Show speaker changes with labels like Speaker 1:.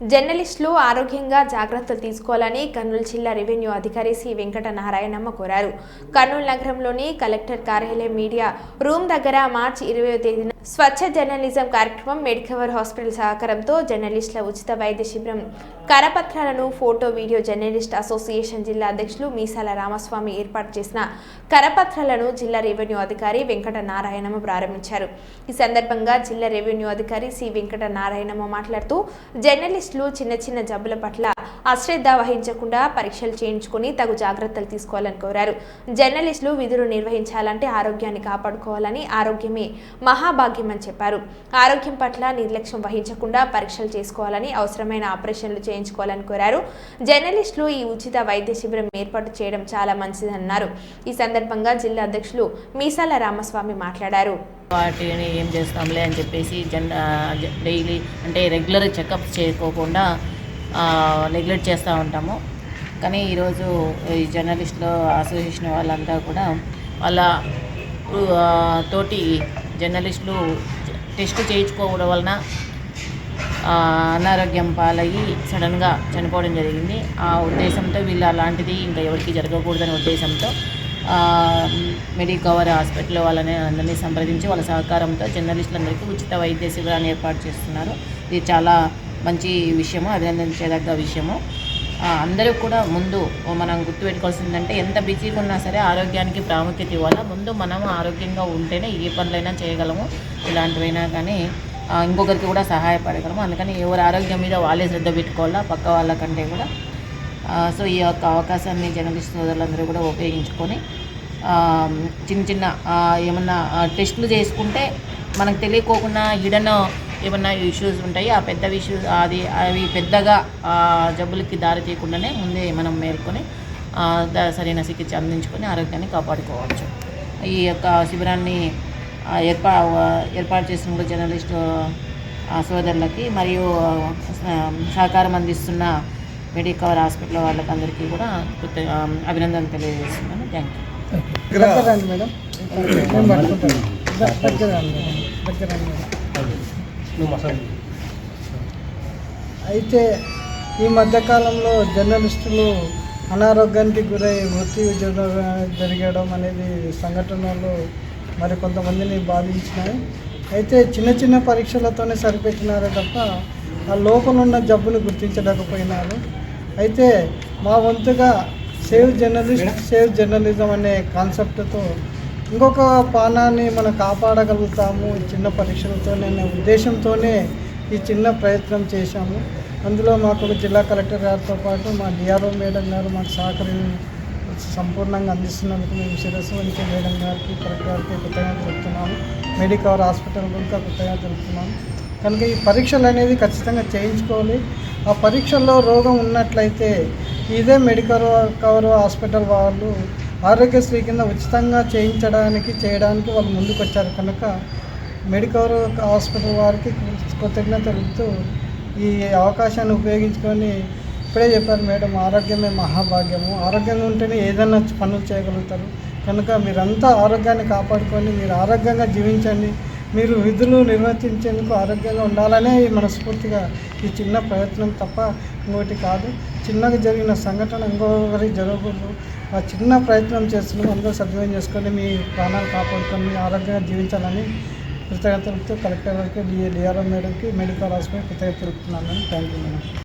Speaker 1: జర్నలిస్టులు ఆరోగ్యంగా జాగ్రత్తలు తీసుకోవాలని కర్నూలు జిల్లా రెవెన్యూ అధికారి సి వెంకట నారాయణమ్మ కోరారు. కర్నూలు నగరంలోని కలెక్టర్ కార్యాలయం మీడియా రూమ్ దగ్గర మార్చి ఇరవై తేదీన స్వచ్ఛ జర్నలిజం కార్యక్రమం మెడికవర్ హాస్పిటల్ సహకారంతో జర్నలిస్టుల ఉచిత వైద్య శిబిరం. కరపత్రాలను ఫోటో వీడియో జర్నలిస్ట్ అసోసియేషన్ జిల్లా అధ్యక్షులు మీసాల రామస్వామి ఏర్పాటు చేసిన కరపత్రాలను జిల్లా రెవెన్యూ అధికారి వెంకట నారాయణమ్మ ప్రారంభించారు. ఈ సందర్భంగా జిల్లా రెవెన్యూ అధికారి సి వెంకట నారాయణమ్మ మాట్లాడుతూ జర్నలిస్టులు చిన్న చిన్న జబ్బుల పట్ల అశ్రద్ధ వహించకుండా పరీక్షలు చేయించుకుని తగు జాగ్రత్తలు తీసుకోవాలని కోరారు. జర్నలిస్టులు విధులు నిర్వహించాలంటే ఆరోగ్యాన్ని కాపాడుకోవాలని ఆరోగ్యమే మహాభాగ్యం అని చెప్పారు. ఆరోగ్యం పట్ల నిర్లక్ష్యం వహించకుండా పరీక్షలు చేసుకోవాలని అవసరమైన ఆపరేషన్లు చేయించుకోవాలని కోరారు. జర్నలిస్టులు ఈ ఉచిత వైద్య శిబిరం ఏర్పాటు చేయడం చాలా మంచిదన్నారు. ఈ సందర్భంగా జిల్లా అధ్యక్షులు మీసాల రామస్వామి మాట్లాడారు.
Speaker 2: వాటిని ఏం చేస్తాంలే అని చెప్పేసి జన్ డైలీ అంటే రెగ్యులర్ చెకప్ చేయకోకుండా నెగ్లెక్ట్ చేస్తూ ఉంటాము. కానీ ఈరోజు ఈ జర్నలిస్టులు అసోసియేషన్ వాళ్ళంతా కూడా వాళ్ళ తోటి జర్నలిస్టులు టెస్ట్ చేయించుకోవడం వలన అనారోగ్యం పాలయ్యి సడన్గా చనిపోవడం జరిగింది. ఆ ఉద్దేశంతో వీళ్ళు అలాంటిది ఇంకా ఎవరికి జరగకూడదనే ఉద్దేశంతో మెడికవర్ హాస్పిటల్ వాళ్ళని అందరినీ సంప్రదించి వాళ్ళ సహకారంతో జర్నలిస్టులందరికీ ఉచిత వైద్య శిబిరాన్ని ఏర్పాటు చేస్తున్నారు. ఇది చాలా మంచి విషయము అభినందించేదగ్గ విషయము. అందరూ కూడా ముందు మనం గుర్తుపెట్టుకోవాల్సిందంటే ఎంత బిజీగా ఉన్నా సరే ఆరోగ్యానికి ప్రాముఖ్యత ఇవ్వాలి? ముందు మనం ఆరోగ్యంగా ఉంటేనే ఏ పనులైనా చేయగలము. ఇలాంటివైనా కానీ ఇంకొకరికి కూడా సహాయపడగలము. అందుకని ఎవరి ఆరోగ్యం మీద వాళ్ళే శ్రద్ధ పెట్టుకోవాలా? పక్క వాళ్ళకంటే కూడా. సో ఈ యొక్క అవకాశాన్ని జర్నలిస్ట్ సోదరులందరూ కూడా ఉపయోగించుకొని చిన్న చిన్న ఏమన్నా టెస్టులు చేసుకుంటే మనకు తెలియకోకుండా హిడన్ ఏమన్నా ఇష్యూస్ ఉంటాయి ఆ పెద్ద ఇష్యూస్ అది అవి పెద్దగా జబ్బులకి దారి తీయకుండానే ముందే మనం మేల్కొని సరైన చికిత్స అందించుకొని ఆరోగ్యాన్ని కాపాడుకోవచ్చు. ఈ యొక్క శిబిరాన్ని ఏర్పా ఏర్పాటు చేసిన జర్నలిస్టు సోదరులకి మరియు సహకారం అందిస్తున్న మెడికవర్ హాస్పిటల్ వాళ్ళకి అందరికీ కూడా అభినందనలు తెలియజేస్తున్నాను. Thank you
Speaker 3: madam. రండి మేడం అయితే ఈ మధ్యకాలంలో జర్నలిస్టులు అనారోగ్యానికి గురై మృత్యు జర- జరగడం అనేది సంఘటనలు మరి కొంతమందిని బాధించినాయి. అయితే చిన్న చిన్న పరీక్షలతోనే సరిపెట్టినారే తప్ప ఆ లోపల ఉన్న జబ్బును గుర్తించలేకపోయినారు. అయితే మా వంతుగా సేవ్ జర్నలిస్ట్ సేవ్ జర్నలిజం అనే కాన్సెప్ట్తో ఇంకొక పానాన్ని మనం కాపాడగలుగుతాము. ఈ చిన్న పరీక్షలతోనే అనే ఉద్దేశంతోనే ఈ చిన్న ప్రయత్నం చేశాము. అందులో మాకు ఒక జిల్లా కలెక్టర్ గారితో పాటు మా డిఆర్ఓ మేడం గారు మాకు సహకరి సంపూర్ణంగా అందిస్తున్నందుకు మేము శిరస్సు వంచి మేడం గారికి కలెక్టర్ గారికి కృతజ్ఞత తెలుపుతున్నాము. మెడికవర్ హాస్పిటల్ కూడా కృతజ్ఞత తెలుపుతున్నాము. కనుక ఈ పరీక్షలు అనేది ఖచ్చితంగా చేయించుకోవాలి. ఆ పరీక్షల్లో రోగం ఉన్నట్లయితే ఇదే మెడికల్ కవర్ హాస్పిటల్ వాళ్ళు ఆరోగ్యశ్రీ కింద ఉచితంగా చేయించడానికి చేయడానికి వాళ్ళు ముందుకు వచ్చారు కనుక మెడికవర్ హాస్పిటల్ వారికి కృతజ్ఞత తెలుపుతూ ఈ అవకాశాన్ని ఉపయోగించుకొని ఇప్పుడే చెప్పారు మేడం ఆరోగ్యమే మహాభాగ్యము. ఆరోగ్యంగా ఉంటేనే ఏదైనా పనులు చేయగలుగుతారు. కనుక మీరంతా ఆరోగ్యాన్ని కాపాడుకొని మీరు ఆరోగ్యంగా జీవించండి. మీరు విధులు నిర్వర్తించేందుకు ఆరోగ్యంగా ఉండాలనే మనస్ఫూర్తిగా ఈ చిన్న ప్రయత్నం తప్ప ఇంకోటి కాదు. చిన్నగా జరిగిన సంఘటన ఇంకొకరికి జరగకూడదు. ఆ చిన్న ప్రయత్నం చేస్తున్నాం అందరూ సద్వినియోగం చేసుకొని మీ ప్రాణాలు కాపాడుకొని మీ ఆరోగ్యంగా జీవించాలని కృతజ్ఞతలతో కలెక్టర్ గారికి డి డిఆర్ఓ మేడంకి మెడికల్ హాస్పిటల్ కృతజ్ఞత తెలుపుతున్నాను. Thank you madam.